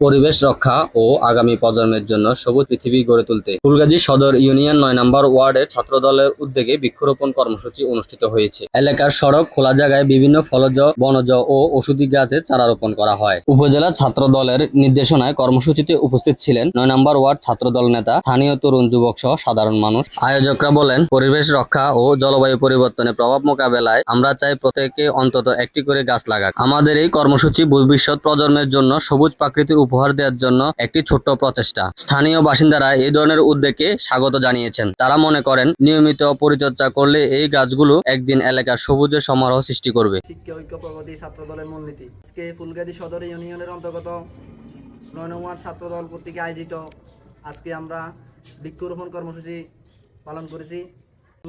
পরিবেশ রক্ষা ও আগামী প্রজন্মের জন্য সবুজ পৃথিবী গড়ে তুলতে ফুলগাজী সদর ইউনিয়ন নয় নম্বর ওয়ার্ডের ছাত্রদলের উদ্যোগে বৃক্ষরোপণ কর্মসূচি অনুষ্ঠিত হয়েছে। এলাকার সড়ক, খোলা জায়গায় বিভিন্ন ফলজ, বনজ ও ওষুধি গাছের চারা রোপণ করা হয়। উপজেলা ছাত্র দলের নির্দেশনায় কর্মসূচিতে উপস্থিত ছিলেন নয় নম্বর ওয়ার্ড ছাত্রদল নেতা স্থানীয় তরুণ যুবক সহ সাধারণ মানুষ। আয়োজকরা বলেন, পরিবেশ রক্ষা ও জলবায়ু পরিবর্তনের প্রভাব মোকাবেলায় আমরা চাই প্রত্যেকে অন্তত একটি করে গাছ লাগাক। আমাদের এই কর্মসূচি ভবিষ্যৎ প্রজন্মের জন্য সবুজ প্রাকৃতির উপহার দেওয়ার জন্য একটি ছোট্ট প্রচেষ্টা। স্থানীয় বাসিন্দারা এই ধরনের উদ্যোগকে স্বাগত জানিয়েছেন। তারা মনে করেন, নিয়মিত পরিচর্যা করলে এই গাছগুলো একদিন এলাকার সবুজের সমারোহ সৃষ্টি করবে। শিক্ষা ঐক্য প্রগতি ছাত্র দলের মূলনীতি। আজকে ফুলগাজী সদর ইউনিয়নের অন্তর্গত নয় নম্বর ছাত্র দল কর্তৃক আয়োজিত আজকে আমরা বৃক্ষরোপণ কর্মসূচি পালন করেছি।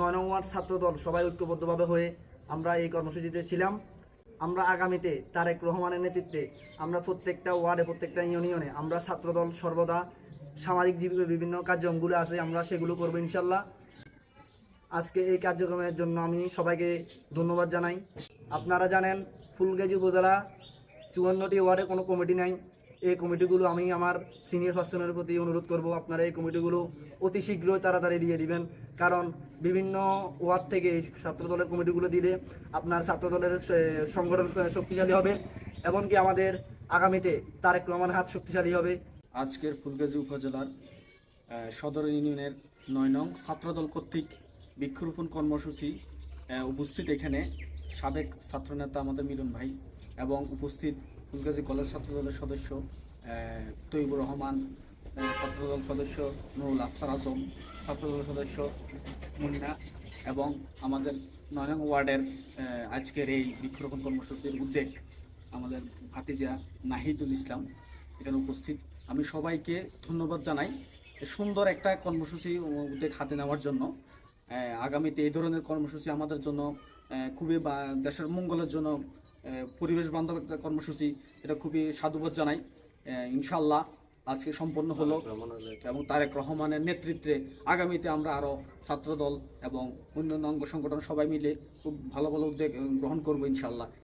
নয় নম্বর ছাত্র দল সবাই ঐক্যবদ্ধভাবে হয়ে আমরা এই কর্মসূচিতে ছিলাম। আমরা আগামীতে তারেক রহমানের নেতৃত্বে, আমরা প্রত্যেকটা ওয়ার্ডে, প্রত্যেকটা ইউনিয়নে আমরা ছাত্রদল সর্বদা সামাজিক জীবনের বিভিন্ন কার্যক্রমগুলো আছে, আমরা সেগুলো করব ইনশাল্লাহ। আজকে এই কার্যক্রমের জন্য আমি সবাইকে ধন্যবাদ জানাই। আপনারা জানেন ফুলগাজী উপজেলা চুয়ান্নটি ওয়ার্ডে কোনো কমিটি নাই। এই কমিটিগুলো আমি আমার সিনিয়র পার্সনের প্রতি অনুরোধ করব, আপনারা এই কমিটিগুলো অতি শীঘ্রই তাড়াতাড়ি দিয়ে দিবেন। কারণ বিভিন্ন ওয়ার্ড থেকে এই ছাত্রদলের কমিটিগুলো দিলে আপনার ছাত্রদলের সংগঠন শক্তিশালী হবে। এমনকি আমাদের আগামীতে তারেক রহমান হাত শক্তিশালী হবে। আজকের ফুলগাজী উপজেলার সদর ইউনিয়নের নয় নং ছাত্রদল কর্তৃক বৃক্ষরোপণ কর্মসূচি উপস্থিত এখানে। সাবেক ছাত্রনেতা আমাদের মিলন ভাই এবং উপস্থিত ফুলগাজী কলেজ ছাত্রদলের সদস্য তৈবুর রহমান ছাত্রদল সদস্য নুরুল আফসার আজম, ছাত্রদল সদস্য মুন্না এবং আমাদের নয় নং ওয়ার্ডের আজকের এই বৃক্ষরোপণ কর্মসূচির উদ্যোগ আমাদের ভাতিজা নাহিদুল ইসলাম এখানে উপস্থিত। আমি সবাইকে ধন্যবাদ জানাই সুন্দর একটা কর্মসূচি উদ্যোগ হাতে নেওয়ার জন্য। আগামীতে এই ধরনের কর্মসূচি আমাদের জন্য খুবই বা দেশের মঙ্গলের জন্য পরিবেশ বান্ধব একটা কর্মসূচি এটা খুবই সাধুবাদ জানাই। ইনশাল্লাহ আজকে সম্পন্ন হলো এবং তারেক রহমানের নেতৃত্বে আগামীতে আমরা আরও ছাত্রদল এবং অন্যান্য অঙ্গ সংগঠন সবাই মিলে খুব ভালো ভালো উদ্যোগ গ্রহণ করব ইনশাল্লাহ